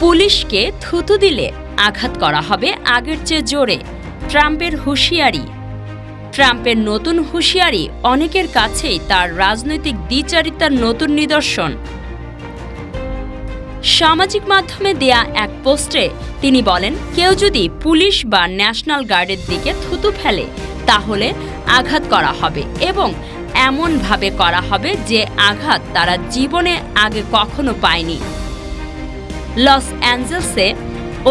পুলিশকে থুতু দিলে আঘাত করা হবে আগের চেয়ে জোরে। ট্রাম্পের হুঁশিয়ারি। ট্রাম্পের নতুন হুঁশিয়ারি অনেকের কাছেই তার রাজনৈতিক দ্বিচারিতার নতুন নিদর্শন। সামাজিক মাধ্যমে দেয়া এক পোস্টে তিনি বলেন, কেউ যদি পুলিশ বা ন্যাশনাল গার্ডের দিকে থুতু ফেলে, তাহলে আঘাত করা হবে এবং এমনভাবে করা হবে যে আঘাত তারা জীবনে আগে কখনো পায়নি। লস অ্যাঞ্জেলসে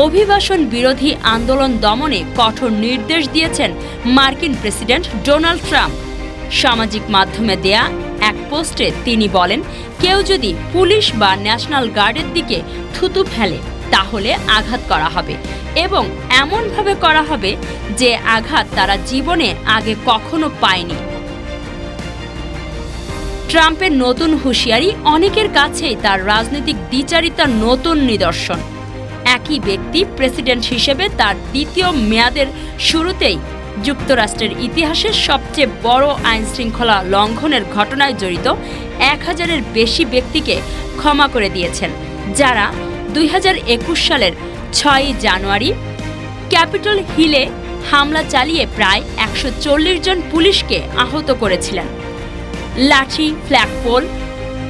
অভিবাসন বিরোধী আন্দোলন দমনে কঠোর নির্দেশ দিয়েছেন মার্কিন প্রেসিডেন্ট ডোনাল্ড ট্রাম্প। সামাজিক মাধ্যমে দেয়া এক পোস্টে তিনি বলেন, কেউ যদি পুলিশ বা ন্যাশনাল গার্ডের দিকে থুতু ফেলে, তাহলে আঘাত করা হবে এবং এমনভাবে করা হবে যে আঘাত তারা জীবনে আগে কখনো পায়নি। ট্রাম্পের নতুন হুঁশিয়ারি, অনেকের কাছেই তার রাজনৈতিক দ্বিচারিতার নতুন নিদর্শন। একই ব্যক্তি প্রেসিডেন্ট হিসেবে তার দ্বিতীয় মেয়াদের শুরুতেই যুক্তরাষ্ট্রের ইতিহাসের সবচেয়ে বড় আইন শৃঙ্খলা লঙ্ঘনের ঘটনায় জড়িত এক হাজারের বেশি ব্যক্তিকে ক্ষমা করে দিয়েছেন, যারা দুই হাজার একুশ সালের ছয়ই জানুয়ারি ক্যাপিটল হিলে হামলা চালিয়ে প্রায় একশো চল্লিশ জন পুলিশকে আহত করেছিলেন। লাঠি, ফ্ল্যাগপোল,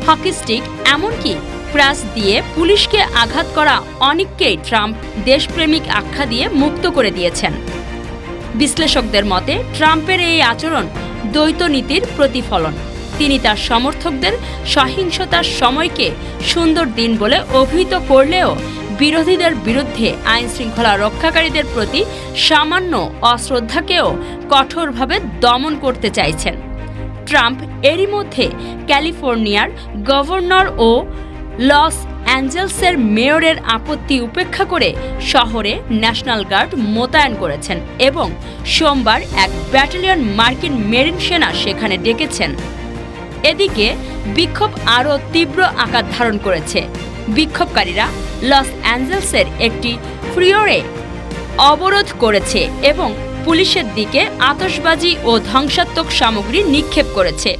হকি স্টিক, এমনকি ক্রাস দিয়ে পুলিশকে আঘাত করা অনেককেই ট্রাম্প দেশপ্রেমিক আখ্যা দিয়ে মুক্ত করে দিয়েছেন। বিশ্লেষকদের মতে, ট্রাম্পের এই আচরণ দ্বৈত নীতির প্রতিফলন। তিনি তার সমর্থকদের সহিংসতার সময়কে সুন্দর দিন বলে অভিহিত করলেও বিরোধীদের বিরুদ্ধে আইন শৃঙ্খলা রক্ষাকারীদের প্রতি সামান্য অশ্রদ্ধাকেও কঠোরভাবে দমন করতে চাইছেন। ট্রাম্প এরই মধ্যে ক্যালিফোর্নিয়ার গভর্নর ও লস অ্যাঞ্জেলসের মেয়রের আপত্তি উপেক্ষা করে শহরে ন্যাশনাল গার্ড মোতায়েন করেছেন এবং সোমবার এক ব্যাটালিয়ন মার্কিন মেরিন সেনা সেখানে ডেকেছেন। এদিকে বিক্ষোভ আরও তীব্র আকার ধারণ করেছে। বিক্ষোভকারীরা লস অ্যাঞ্জেলসের একটি ফ্রিওরে অবরোধ করেছে এবং পুলিশের দিকে আতশবাজি ও ধ্বংসাত্মক সামগ্রী নিক্ষেপ করেছে।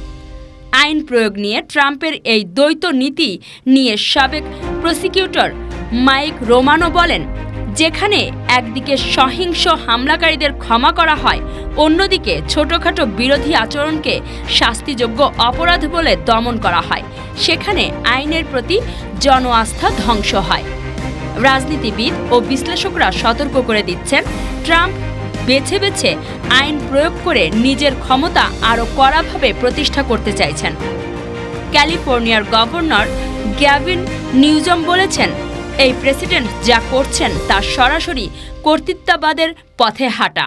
আইন প্রয়োগ নিয়ে ট্রাম্পের এই দ্বৈত নীতি নিয়ে সাবেক প্রসিকিউটর মাইক রোমানো বলেন, যেখানে একদিকে সহিংস হামলাকারীদের ক্ষমা করা হয়, অন্যদিকে ছোটখাটো বিরোধী আচরণকে শাস্তিযোগ্য অপরাধ বলে দমন করা হয়। সেখানে আইনের প্রতি জন আস্থা ধ্বংস হয়। রাজনীতিবিদ ও বিশ্লেষকরা সতর্ক করে দিচ্ছেন, ট্রাম্প বেছে বেছে আইন প্রয়োগ করে নিজের ক্ষমতা আরও কড়াভাবে প্রতিষ্ঠা করতে চাইছেন। ক্যালিফোর্নিয়ার গভর্নর গ্যাভিন নিউজম বলেছেন, এই প্রেসিডেন্ট যা করছেন তা সরাসরি কর্তৃত্ববাদের পথে হাঁটা।